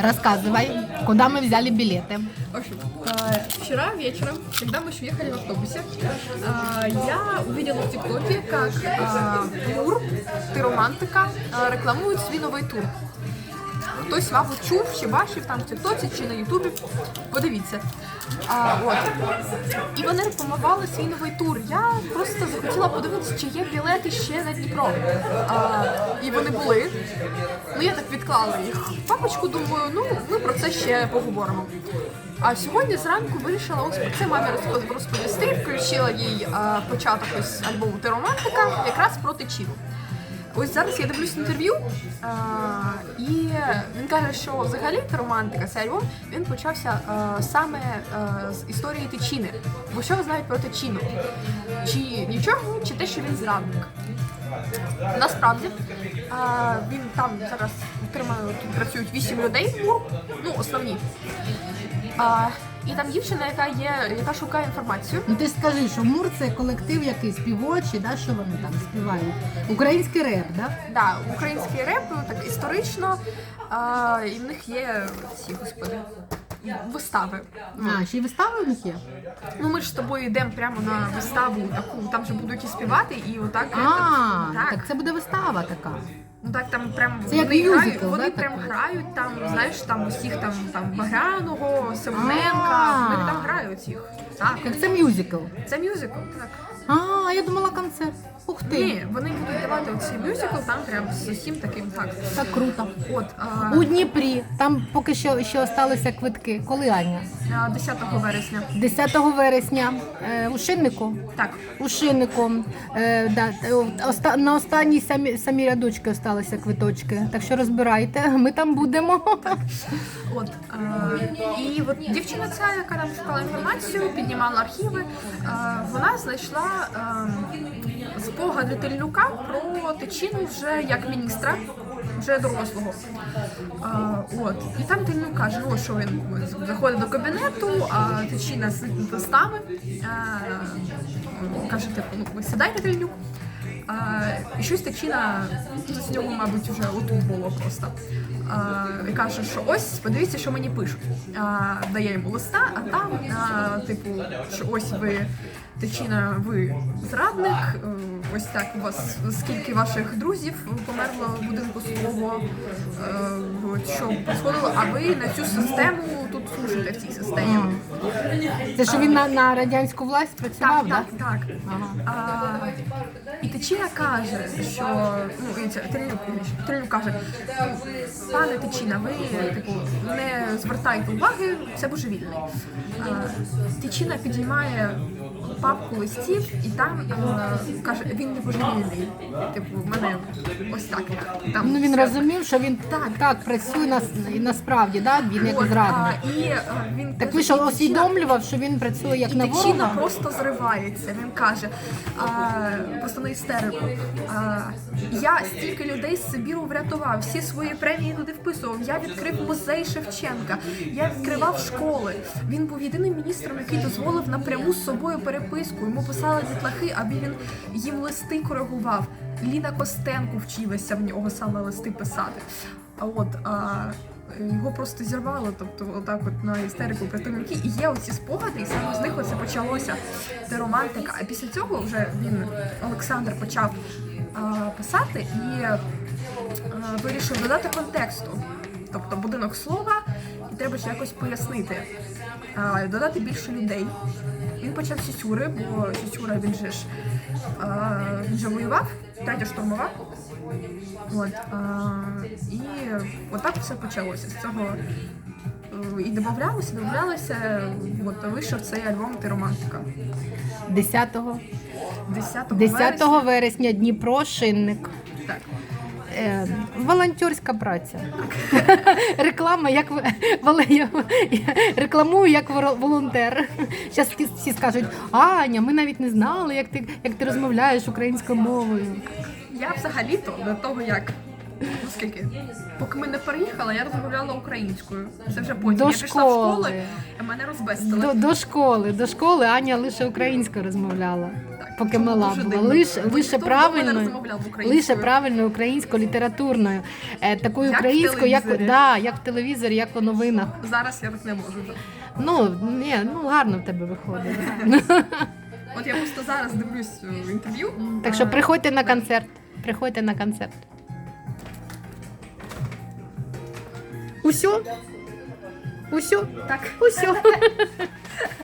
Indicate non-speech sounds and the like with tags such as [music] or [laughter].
Рассказывай, куда мы взяли билеты. В общем, э, вчера вечером, когда мы еще ехали в автобусе, э, я увидела в ТикТоке, как э, тур «Ти романтика» э, рекламують свій новий тур. Хтось, мабуть, чув чи бачив там в Тіктоці чи на Ютубі. Подивіться. А, от. І вони рекламували свій новий тур. Я просто захотіла подивитися, чи є білети ще на Дніпро. А, і вони були. Ну я так відклала їх папочку, думаю, ну ми про це ще поговоримо. А сьогодні зранку вирішила ось про це мамі розпо- розповісти, включила їй а, початок ось альбому Ти романтика, якраз про течіну. Ось зараз я дивлюсь інтерв'ю, а, і він каже, що взагалі романтика, цей альбом, він почався а, саме а, з історії Тичіни. Бо що ви знаєте про Тичіну? Чи нічого, чи те, що він зрадник? Насправді а, він там зараз тримає тут працюють вісім людей, ну основні. А, і там дівчина, яка є, яка шукає інформацію. Ну ти ж скажи, що Мур це колектив який співочий, да, що вони там співають? Український реп, да? Да, український реп, ну, так історично, а, і в них є ці господи. Вистави. А, ще й вистави у них є? Ну ми ж з тобою йдемо прямо на виставу таку, там же будуть і співати, і отак. А, так. так це буде вистава така. Ну так там прям Це як вони мюзикл, грають, вони да, прям грають там, знаєш, там усіх там там Багряного, Семененка, А. вони там грають їх. Так, Як це мюзикл. це мюзикл, так. А, я думала концерт. Ух ти. Ні, вони будуть давати оцей мюзикл, там прям з усім таким так. Так круто. От а, У Дніпрі там поки що ще залишилися квитки. Коли Аня? а, 10 вересня. 10 вересня е, у Шиннику. Так. У Шиннику. Е, да, е, оста- на останній самі, самі рядочки залишилися квиточки. Так що розбирайте, ми там будемо. От е, і от дівчина ця, яка нам шукала інформацію, піднімала архіви. Е, вона знайшла е, спогади Тельнюка про тичину вже як міністра. Вже дорослого. А, от. І там Тельнюк каже, ну, що він заходить до кабінету, а сидить над листами. Каже, типу, ну сідайте Тельнюк. А, і щось Тичина з нього, мабуть, вже отут було просто. А, і каже, що ось, подивіться, що мені пишуть. А, дає йому листа, а там, а, типу, що ось ви, Тичина, ви зрадник, е, ось так у вас скільки ваших друзів померло в будинку свого, е, що происходило, а ви на цю систему тут служите в цій системі. Це що він на, на радянську власть працював, Так, да? так, так. А, і Тичина каже, що ну Трилюк, Трилюк каже, пане Тичина, ви типу не звертайте уваги, це божевільний. А, Тичина підіймає папку листів і там а, каже, він не божевільний. Типу, в мене ось так. Там Ну він все. розумів, що він так, так працює на, і насправді, да? він як зрадник. і а, він Так ви що «Тичина- усвідомлював, що він працює як І на ворога? просто зривається. Він каже, а, просто істерику. А, я стільки людей з Сибіру врятував, всі свої премії туди вписував. Я відкрив музей Шевченка, я відкривав школи. Він був єдиним міністром, який дозволив напряму з собою переписку. Йому писали дітлахи, аби він їм листи коригував. Ліна Костенко вчилася в нього саме листи писати. А от а, його просто зірвало, тобто отак от на істерику притулюки. І є оці спогади, і саме з них оце почалося те романтика. А після цього вже він Олександр почав а, писати і а, вирішив додати контексту. Тобто будинок слова, і треба ж якось пояснити, а, додати більше людей. Він почав з Сюсюри, бо Сюсюра він же ж а, він же воював, третя штурмова. От, а, і отак все почалося. З цього і додавалося, додавалося, от вийшов цей альбом Ти романтика. 10-го. 10 10 вересня. вересня Дніпро, Шинник. Так. Е, волонтерська праця. [laughs] Реклама, як ви- я рекламую як волонтер. Зараз всі скажуть, Аня, ми навіть не знали, як ти, як ти розмовляєш українською мовою. Я взагалі-то до того, як Ну скільки? Поки ми не переїхали, я розмовляла українською. Це вже потім. До я пішла в школу, школи. і мене розбестили. До, до школи, до школи Аня лише українською розмовляла. Поки мала дуже була. дивно. Лише, лише не правильною. розмовляв українською. Лише правильною українською літературною, е, такою Як в українською, як, телевізорі. да, як в телевізорі, як у новинах. Зараз я так не можу вже. Ну, ні, ну гарно в тебе виходить. От я просто зараз дивлюсь е, інтерв'ю. Так що приходьте на концерт. Приходьте на концерт. Усьо? Усьо? Так. Усьо.